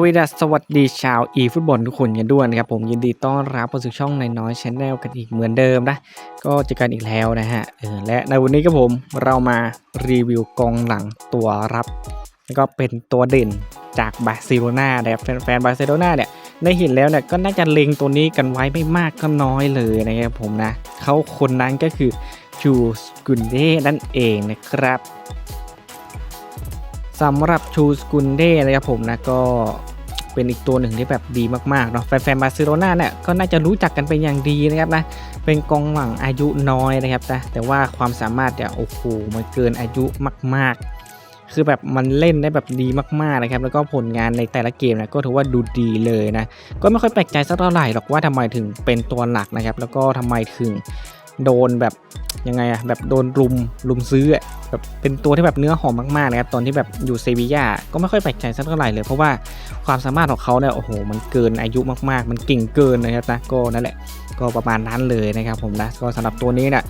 วัสดีสสวัสดีชาวอีฟุตบอลทุกคนกันด้วยนะครับ ผมยินดีต้อนรับเข้าสู่ช่องในน้อยชแนลกันอีกเหมือนเดิมนะ ก็เจอกันอีกแล้วนะฮะและในวันนี้ก็ผมเรามารีวิวกองหลังตัวรับ แล้วก็เป็นตัวเด่นจากบาร์เซโลนานะครับแฟนๆบาร์เซโลนาเนี่ยได้เห็นแล้วเนี่ยก็น่าจะเล็งตัวนี้กันไว้ไม่มากก็น้อยเลยนะครับผมนะเขาคนนั้นก็คือจูสกุนเดนั่นเองนะครับ สำหรับชูสกุนเด้นะครับผมนะก็เป็นอีกตัวหนึ่งที่แบบดีมากๆเนาะแฟนๆบาร์เซโลนาเนี่ยก็น่าจะรู้จักกันเป็นอย่างดีนะครับนะเป็นกองหลังอายุน้อยนะครับนะแต่ว่าความสามารถเนี่ยโอ้โหมันเกินอายุมาก ๆ คือแบบมันเล่นได้แบบดีมากๆนะครับแล้วก็ผลงานในแต่ละเกมนะก็ถือว่าดูดีเลยนะก็ไม่ค่อยแปลกใจสักเท่าไหร่หรอกว่าทำไมถึงเป็นตัวหลักนะครับแล้วก็ทำไมถึงโดนแบบ ยังไงอะแบบโดนรุมรุมซื้ออะแบบเป็นตัวที่แบบเนื้อหอมมากๆนะครับตอนที่แบบอยู่เซบียาก็ไม่ค่อยแปลกใจสักเท่าไหร่เลยเพราะว่าความสามารถของเขาเนี่ยโอ้โหมันเกินอายุมากๆ มันเก่งเกินนะครับนะก็นั่นแหละก็ประมาณนั้นเลยนะครับผมนะก็สำหรับตัวนี้เนี่ย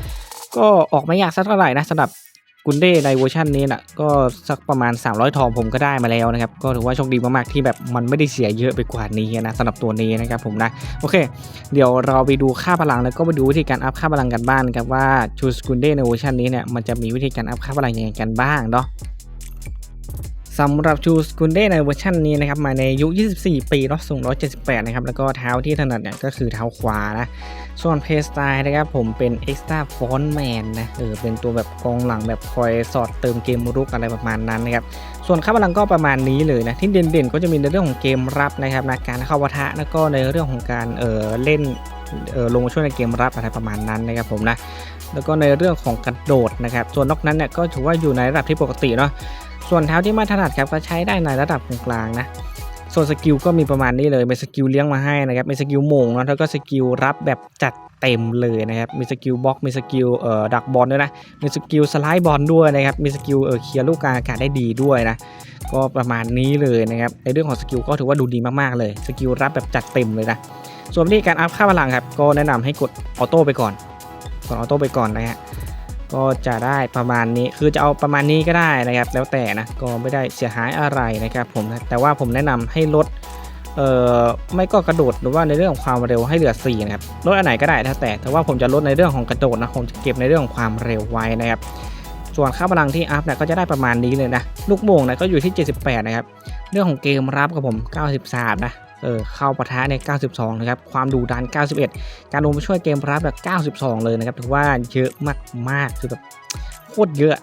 ก็ออกไม่ยากสักเท่าไหร่นะสำหรับ กุนเด้ในเวอร์ชันนี้น่ะก็สักประมาณ 300 ทองผมก็ได้มาแล้วนะครับ ก็ถือว่าโชคดีมากๆที่แบบมันไม่ได้เสียเยอะไปกว่านี้นะสำหรับตัวนี้นะครับผมนะ โอเค เดี๋ยวเราไปดูค่าพลังแล้วก็ไปดูวิธีการอัพค่าพลังกันบ้างนครับว่าชูสกุนเดในเวอร์ชันนี้เนี่ยมันจะมีวิธีการอัพค่าพลังยังไงกันบ้างเนาะ สำหรับชูสกุนเดในเวอร์ชันนี้นะครับมาในยุ24 ปีเนาะสูง 178 นะครับ แล้วก็เท้าที่ถนัดเนี่ยก็คือเท้าขวานะ ส่วนเพสไตล์นะครับผมเป็น Extra f o n t Man นะเออเป็นตัวแบบกองหลังแบบคอยสอดเติมเกมรุกอะไรประมาณนั้นนะครับ ส่วนค่าพลังก็ประมาณนี้เลยนะ ที่เด่นๆ ก็จะมีในเรื่องของเกมรับนะครับนะการเข้าปะทะแล้วก็ในเรื่องของการเออเล่น ลงมาช่วยในเกมรับอะไรประมาณนั้นนะครับผมนะแล้วก็ในเรื่องของกระโดดนะครับ ส่วนนอกนั้นเนี่ยก็ถือว่าอยู่ในระดับที่ปกติเนาะส่วนเท้าที่มาถนัดครับก็ใช้ได้ในระดับกลางๆนะส่วนสกิลก็มีประมาณนี้เลยมีสกิลเลี้ยงมาให้นะครับมีสกิลโมงเนาะแล้วก็สกิลรับแบบจัดเต็มเลยนะครับมีสกิลบล็อกมีสกิลเอ่อดักบอลด้วยนะมีสกิลสไลด์บอลด้วยนะครับมีสกิลเอ่อเคลียร์ลูกกลางอากาศได้ดีด้วยนะก็ประมาณนี้เลยนะครับในเรื่องของสกิลก็ถือว่าดูดีมากๆเลยสกิลรับแบบจัดเต็มเลยนะ ส่วนวิธีการอัพค่าพลังครับ ก็แนะนำให้กดออโต้ไปก่อน กดออโต้ไปก่อนนะฮะ ก็จะได้ประมาณนี้ คือจะเอาประมาณนี้ก็ได้นะครับ แล้วแต่นะ ก็ไม่ได้เสียหายอะไรนะครับผม แต่ว่าผมแนะนำให้ลด เอ่อ ไม่ก็กระโดดหรือว่าในเรื่องของความเร็วให้เหลือ 4 นะครับ ลดอันไหนก็ได้แล้วแต่ แต่ว่าผมจะลดในเรื่องของกระโดดนะ ผมจะเก็บในเรื่องของความเร็วไว้นะครับส่วนค่าพลังที่อัพเนี่ยก็จะได้ประมาณนี้เลยนะ ลูกโป่งเนี่ยก็อยู่ที่ 78 นะครับ เรื่องของเกมรับกับผม 93 นะ เออเข้าปะทะเนี่ย92 นะครับ ความดุดัน 91 การลงมาช่วยเกมรับแบบ 92 เลยนะครับ ถือว่าเยอะมากๆ คือแบบโคตรเยอะ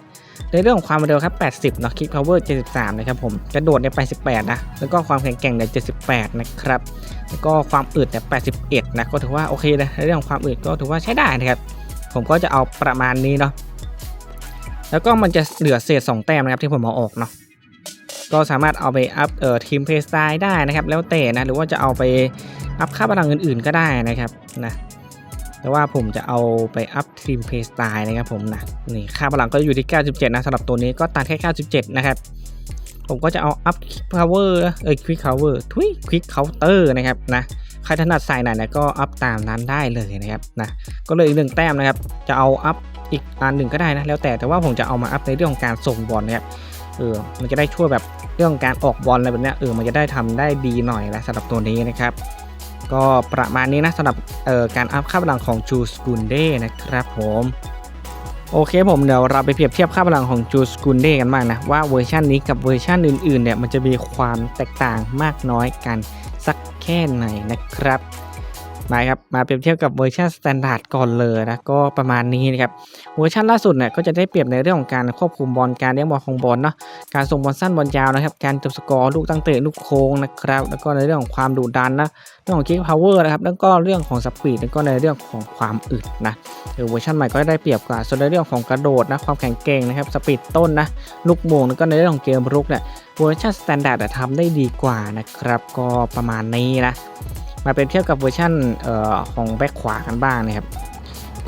ในเรื่องของความเร็วครับ 80 เนาะคิกพาวเวอร์ 73 นะครับผม กระโดดเนี่ย88 นะ แล้วก็ความแข็งแกร่งเนี่ย 78 นะครับ แล้วก็ความอึดเนี่ย 81 นะ ก็ถือว่าโอเคนะ ในเรื่องของความอึดก็ถือว่าใช้ได้นะครับ ผมก็จะเอาประมาณนี้เนาะ แล้วก็มันจะเหลือเศษ 2 แต้มนะครับที่ผมเอาออกเนาะ ก็สามารถเอาไปอัพเอ่อทีมเพย์สไตล์ได้นะครับ แล้วแต่นะ หรือว่าจะเอาไปอัพค่าพลังอื่นๆก็ได้นะครับนะแต่ว่าผมจะเอาไปอัพทีมเพย์สไตล์นะครับผมนะนี่ค่าพลังก็อยู่ที่ 97 นะสำหรับตัวนี้ก็ตัดแค่ 97 นะครับ ผมก็จะเอาอัพควิกพาวเวอร์เอ้ยควิกพาวเวอร์ทุยควิกเคาน์เตอร์นะครับนะใครถนัดใส่ไหนนี่ยก็อัพตามนั้นได้เลยนะครับนะก็เลยอีกหนึ่งแต้มนะครับ จะเอาอัพอีกอันหนึ่งก็ได้นะแล้วแต่แต่ว่าผมจะเอามาอัพในเรื่องของการส่งบอลนะครับ เออมันจะได้ช่วยแบบเรื่องการออกบอลอะไรแบบนี้เออมันจะได้ทำได้ดีหน่อยนะสำหรับตัวนี้นะครับก็ประมาณนี้นะสำหรับเอ่อการอัพค่าพลังของจูสกุนเดนะครับผมโอเคผมเดี๋ยวเราไปเปรียบเทียบค่าพลังของจูสกุนเดกันบ้างนะว่าเวอร์ชันนี้กับเวอร์ชันอื่นๆเนี่ยมันจะมีความแตกต่างมากน้อยกันสักแค่ไหนนะครับ มาครับมาเปรียบเทียบกับเวอร์ชันสแตนดาร์ดก่อนเลยนะก็ประมาณนี้นะครับเวอร์ชันล่าสุดเนี่ยก็จะได้เปรียบในเรื่องของการควบคุมบอลการเลี้ยงบอลของบอลเนาะการส่งบอลสั้นบอลยาวนะครับการจบสกอร์ลูกตั้งเตะลูกโค้งนะครับแล้วก็ในเรื่องของความดุดันนะเรื่องของคิกพาวเวอร์นะครับแล้วก็เรื่องของสปีดแล้วก็ในเรื่องของความอึดนะเออเวอร์ชันใหม่ก็ได้เปรียบกว่าส่วนในเรื่องของกระโดดนะความแข็งแกร่งนะครับสปีดต้นนะลูกโมงแล้วก็ในเรื่องของเกมรุกเนี่ยเวอร์ชันสแตนดาร์ดทำได้ดีกว่านะครับก็ประมาณนี้นะ มาเป็นเทียบกับเวอร์ชันออของแบ็คขวากันบ้างนะครับ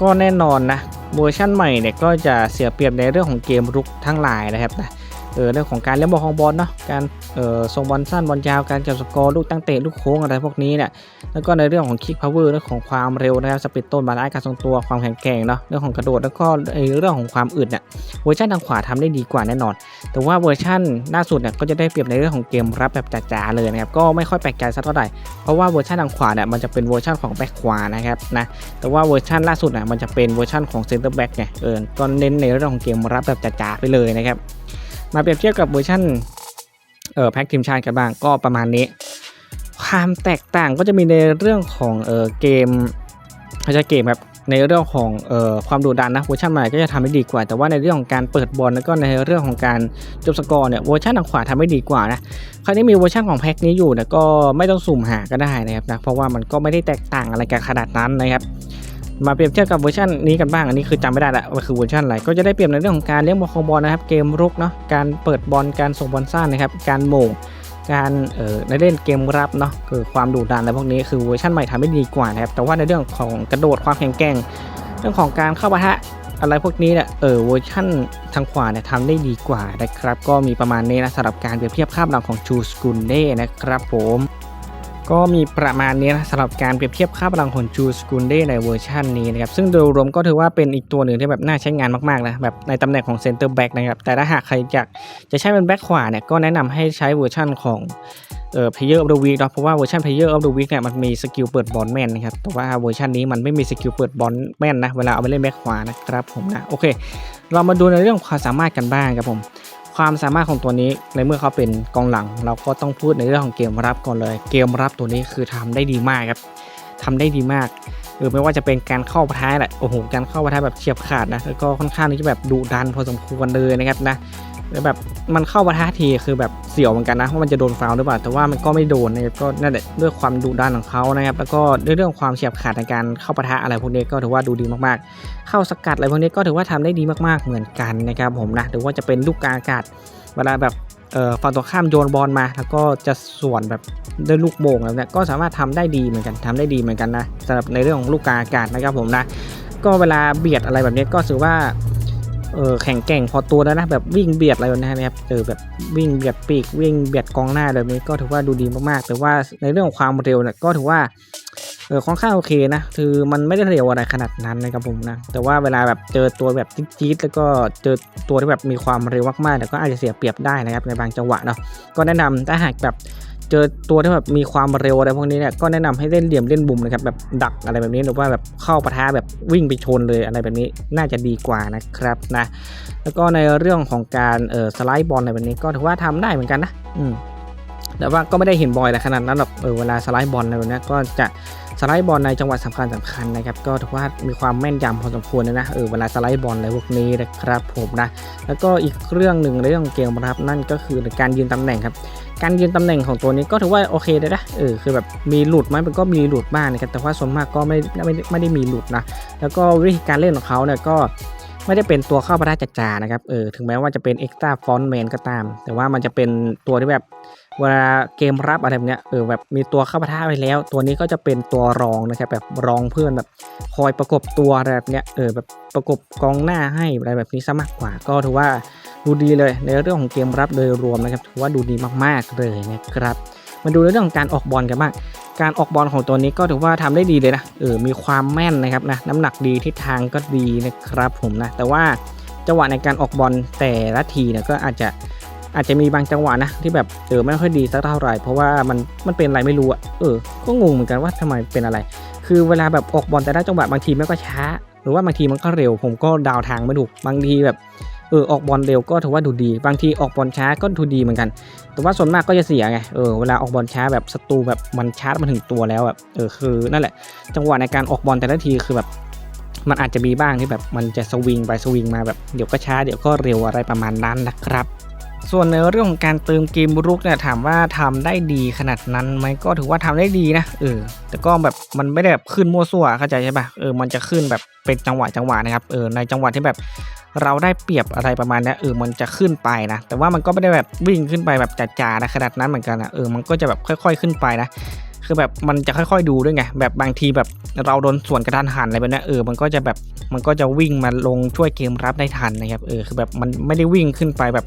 ก็แน่นอนนะเวอร์ชันใหม่เนี่ยก็จะเสียเปรียบในเรื่องของเกมรุกทั้งหลายนะครับนะ เออเรื่องของการเลี้ยงบอลของบอลเนาะการเออส่งบอลสั้นบอลยาวการเจับสกอร์ลูกตั้งเตะลูกโค้งอะไรพวกนี้เนี่ยแล้วก็ในเรื่องของคิกพาวเวอร์เรื่องของความเร็วนะครับสปีดต้นบาลานซ์การทรงตัวความแข็งแกร่งเนาะเรื่องของกระโดดแล้วก็ในเรื่องของความอึดเนี่ยเวอร์ชันทางขวาทำได้ดีกว่าแน่นอน แต่ว่าเวอร์ชันล่าสุดเนี่ยก็จะได้เปรียบในเรื่องของเกมรับแบบจ๋าๆเลยนะครับก็ไม่ค่อยแปลกใจสักเท่าไหร่เพราะว่าเวอร์ชันทางขวาเนี่ยมันจะเป็นเวอร์ชันของแบ็คขวานะครับนะแต่ว่าเวอร์ชันล่าสุดเนี่ยมันจะเป็นเวอร์ชันของเซนเตอร์แบ็กไงเออก็เน้นในเรื่องของเกมรับแบบจ๋าๆไปเลยนะครับ มาเปรียบเทียบกับเวอร์ชันเอ่อแพ็กทีมชาติกันบ้างก็ประมาณนี้ ความแตกต่างก็จะมีในเรื่องของเอ่อเกมเขาจะเกมแบบในเรื่องของเอ่อความดุดันนะเวอร์ชันใหม่ก็จะทำได้ดีกว่า แต่ว่าในเรื่องของการเปิดบอลแล้วก็ในเรื่องของการจบสกอร์เนี่ยเวอร์ชันทางขวาทำได้ดีกว่านะใครที่มีเวอร์ชันของแพ็กนี้อยู่นี่ยก็ไม่ต้องสุ่มหาก็ได้นะครับนะเพราะว่ามันก็ไม่ได้แตกต่างอะไรกันขนาดนั้นนะครับ มาเปรียบเทียบกับเวอร์ชันนี้กันบ้างอันนี้คือจำไม่ได้ละว่าคือเวอร์ชันอะไรก็จะได้เปรียบในเรื่องของการเลี้ยงบอลของบอลนะครับเกมรุกเนาะการเปิดบอลการส่งบอลสั้นนะครับการโหม่งการเอ่อในเล่นเกมรับเนาะคือความดุดันอะไรพวกนี้คือเวอร์ชันใหม่ทำได้ดีกว่านะครับแต่ว่าในเรื่องของกระโดดความแข็งแกร่งเรื่องของการเข้าปะทะอะไรพวกนี้เนี่ยเออเวอร์ชันทางขวาเนี่ยทำได้ดีกว่านะครับ ก็มีประมาณนี้นะสำหรับการเปรียบเทียบภาพหลังของชูสกุลเด้นะครับผม ก็มีประมาณนี้นะสำหรับการเปรียบเทียบค่าพลังของจูสกุลเดในเวอร์ชันนี้นะครับซึ่งโดยรวมก็ถือว่าเป็นอีกตัวหนึ่งที่แบบน่าใช้งานมากๆนะแบบในตำแหน่งของเซนเตอร์แบ็กนะครับแต่ถ้าหากใครอยากจะใช้เป็นแบ็กขวาเนี่ยก็แนะนำให้ใช้เวอร์ชันของเอ่อ Player of the Week เนาะเพราะว่าเวอร์ชัน Player of the Week เนี่ยมันมีสกิลเปิดบอลแม่นนะครับแต่ว่าเวอร์ชันนี้มันไม่มีสกิลเปิดบอลแม่นนะเวลาเอาไปเล่นแบ็กขวานะครับผมนะโอเค เรามาดูในเรื่องความสามารถกันบ้างครับผม ความสามารถของตัวนี้ในเมื่อเขาเป็นกองหลัง เราก็ต้องพูดในเรื่องของเกมรับก่อนเลย เกมรับตัวนี้คือทำได้ดีมากครับทำได้ดีมากเออไม่ว่าจะเป็นการเข้าปะทะแหละโอ้โหการเข้าปะทะแบบเฉียบขาดนะแล้วก็ค่อนข้างที่จะแบบดุดันพอสมควรเลยนะครับนะ แล้วแบบมันเข้าปะทะทีคือแบบเสี่ยวเหมือนกันนะว่ามันจะโดนฟาวล์หรือเปล่า แต่ว่ามันก็ไม่โดนนะครับก็นั่นแหละด้วยความดุดันของเขานะครับ แล้วก็ด้วยเรื่องความเฉียบขาดในการเข้าปะทะอะไรพวกนี้ก็ถือว่าดูดีมากๆ เข้าสกัดอะไรพวกนี้ก็ถือว่าทำได้ดีมากๆเหมือนกันนะครับผมนะหรือว่าจะเป็นลูกกาอากาศเวลาแบบฝั่งตรงข้ามโยนบอลมา แล้วก็จะส่วนแบบด้วยลูกโป่งแบบเนี้ยก็สามารถทำได้ดีเหมือนกันทำได้ดีเหมือนกันนะสำหรับในเรื่องของลูกกาอากาศนะครับผมนะก็เวลาเบียดอะไรแบบนี้ก็ถือว่า เออแข็งแกร่งพอตัวแล้วนะแบบวิ่งเบียดอะไรแบบนี้นะครับเออแบบวิ่งเบียดปีกวิ่งเบียดกองหน้าแบบนี้ก็ถือว่าดูดีมากๆ แต่ว่าในเรื่องของความเร็วเนี่ยก็ถือว่าเออค่อนข้างโอเคนะคือมันไม่ได้เร็วอะไรขนาดนั้นนะครับผมนะแต่ว่าเวลาแบบเจอตัวแบบจี๊ดๆแล้วก็เจอตัวที่แบบมีความเร็วมากๆแต่ก็อาจจะเสียเปรียบได้นะครับในบางจังหวะเนาะก็แนะนำถ้าหากแบบ เจอตัวที่แบบมีความเร็วอะไรพวกนี้เนี่ยก็แนะนำให้เล่นเหลี่ยมเล่นบุมนะครับแบบดักอะไรแบบนี้หรือว่าแบบเข้าปะทะแบบวิ่งไปชนเลยอะไรแบบนี้น่าจะดีกว่านะครับนะแล้วก็ในเรื่องของการเออสไลด์บอลอะไรแบบนี้ก็ถือว่าทำได้เหมือนกันนะอืมแต่ว่าก็ไม่ได้เห็นบ่อยอะไรขนาดนั้นหรอกเออเวลาสไลด์บอลอะไรแบบนี้ก็จะสไลด์บอลในจังหวะสำคัญสำคัญนะครับก็ถือว่ามีความแม่นยำพอสมควรเลยนะเออเวลาสไลด์บอลอะไรพวกนี้นะครับผมนะแล้วก็อีกเรื่องหนึ่งเรื่องเกมรับนั่นก็คือการยืนตำแหน่งครับ การยืนตำแหน่งของตัวนี้ก็ถือว่าโอเคเลยนะเออคือแบบมีหลุดไหมมันก็มีหลุดบ้างนะครับแต่ว่าส่วนมากก็ไม่ไม่ไม่ได้มีหลุดนะแล้วก็วิธีการเล่นของเขาเนี่ยก็ไม่ได้เป็นตัวเข้าประทะจ๋านะครับเออถึงแม้ว่าจะเป็น Extra Font Man ก็ตาม แต่ว่ามันจะเป็นตัวที่แบบ เวลาเกมรับอะไรแบบเนี้ยเออแบบมีตัวเข้าประทะไปแล้ว ตัวนี้ก็จะเป็นตัวรองนะครับแบบรองเพื่อนแบบคอยประกบตัวอะไรแบบเนี้ยเออแบบประกบกองหน้าให้อะไรแบบนี้ซะมากกว่า ก็ถือว่าดูดีเลยในเรื่องของเกมรับโดยรวมนะครับถือว่าดูดีมากๆเลยนะครับมาดูในเรื่องของการออกบอลกันบ้างการออกบอลของตัวนี้ก็ถือว่าทำได้ดีเลยนะเออมีความแม่นนะครับนะน้ำหนักดีทิศทางก็ดีนะครับผมนะแต่ว่าจังหวะในการออกบอลแต่ละทีเนี่ยก็อาจจะ อาจจะมีบางจังหวะนะที่แบบเออไม่ค่อยดีสักเท่าไหร่เพราะว่ามันมันเป็นอะไรไม่รู้อะเออ ก็งงเหมือนกันว่าทำไมเป็นอะไร คือเวลาแบบออกบอลแต่ละจังหวะบางทีมันก็ช้า หรือว่าบางทีมันก็เร็ว ผมก็ดาวทางไม่ถูกบางทีแบบเออออกบอลเร็วก็ถือว่าดูดี บางทีออกบอลช้าก็ดูดีเหมือนกัน แต่ว่าส่วนมากก็จะเสียไงเออเวลาออกบอลช้าแบบศัตรูแบบมันชาร์จมาถึงตัวแล้วแบบเออคือนั่นแหละ จังหวะในการออกบอลแต่ละทีคือแบบมันอาจจะมีบ้างที่แบบมันจะสวิงไปสวิงมาแบบเดี๋ยวก็ช้าเดี๋ยวก็เร็วอะไรประมาณนั้นนะครับ ส่วนในเรื่องของการเติมเกมรุกเนี่ยถามว่าทำได้ดีขนาดนั้นไหมก็ถือว่าทำได้ดีนะเออแต่ก็แบบมันไม่ได้แบบขึ้นมั่วซั่วเข้าใจใช่ปะเออมันจะขึ้นแบบเป็นจังหวะจังหวะนะครับเออในจังหวะที่แบบเราได้เปรียบอะไรประมาณนี้เออมันจะขึ้นไปนะ แต่ว่ามันก็ไม่ได้แบบวิ่งขึ้นไปแบบจ๋าๆนะขนาดนั้นเหมือนกันนะเออมันก็จะแบบค่อย ๆ ขึ้นไปนะ คือแบบมันจะค่อยๆดูด้วยไงแบบบางทีแบบเราโดนส่วนกระทันหันอะไรแบบนี้เออมันก็จะแบบมันก็จะวิ่งมาลงช่วยเกมรับได้ทันนะครับเออคือแบบมันไม่ได้วิ่งขึ้นไปแบบ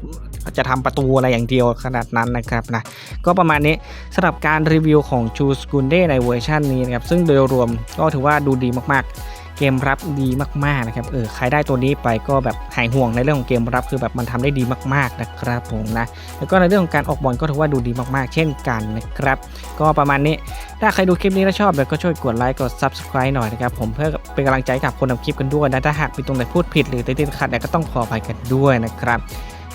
จะทำประตูอะไรอย่างเดียวขนาดนั้นนะครับนะก็ประมาณนี้สำหรับการรีวิวของชูสกุนเดในเวอร์ชันนี้นะครับซึ่งโดยรวมก็ถือว่าดูดีมากๆ เกมรับดีมากๆนะครับเออใครได้ตัวนี้ไปก็แบบหายห่วงในเรื่องของเกมรับคือแบบมันทำได้ดีมากๆนะครับผมนะแล้วก็ในเรื่องของการออกบอลก็ถือว่าดูดีมากๆ เช่นกันนะครับ ก็ประมาณนี้ถ้าใครดูคลิปนี้แล้วชอบเดี๋ยวก็ช่วยกดไลค์กด subscribe หน่อยนะครับผมเพื่อเป็นกำลังใจกับคนทำคลิปกันด้วยนะถ้าหากมีตรงไหนพูดผิดหรือติดขัดเนี่ยก็ต้องขออภัยกันด้วยนะครับ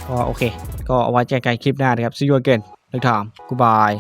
ก็โอเค ก็เอาไว้เจอกันคลิปหน้านะครับ see you again next time goodbye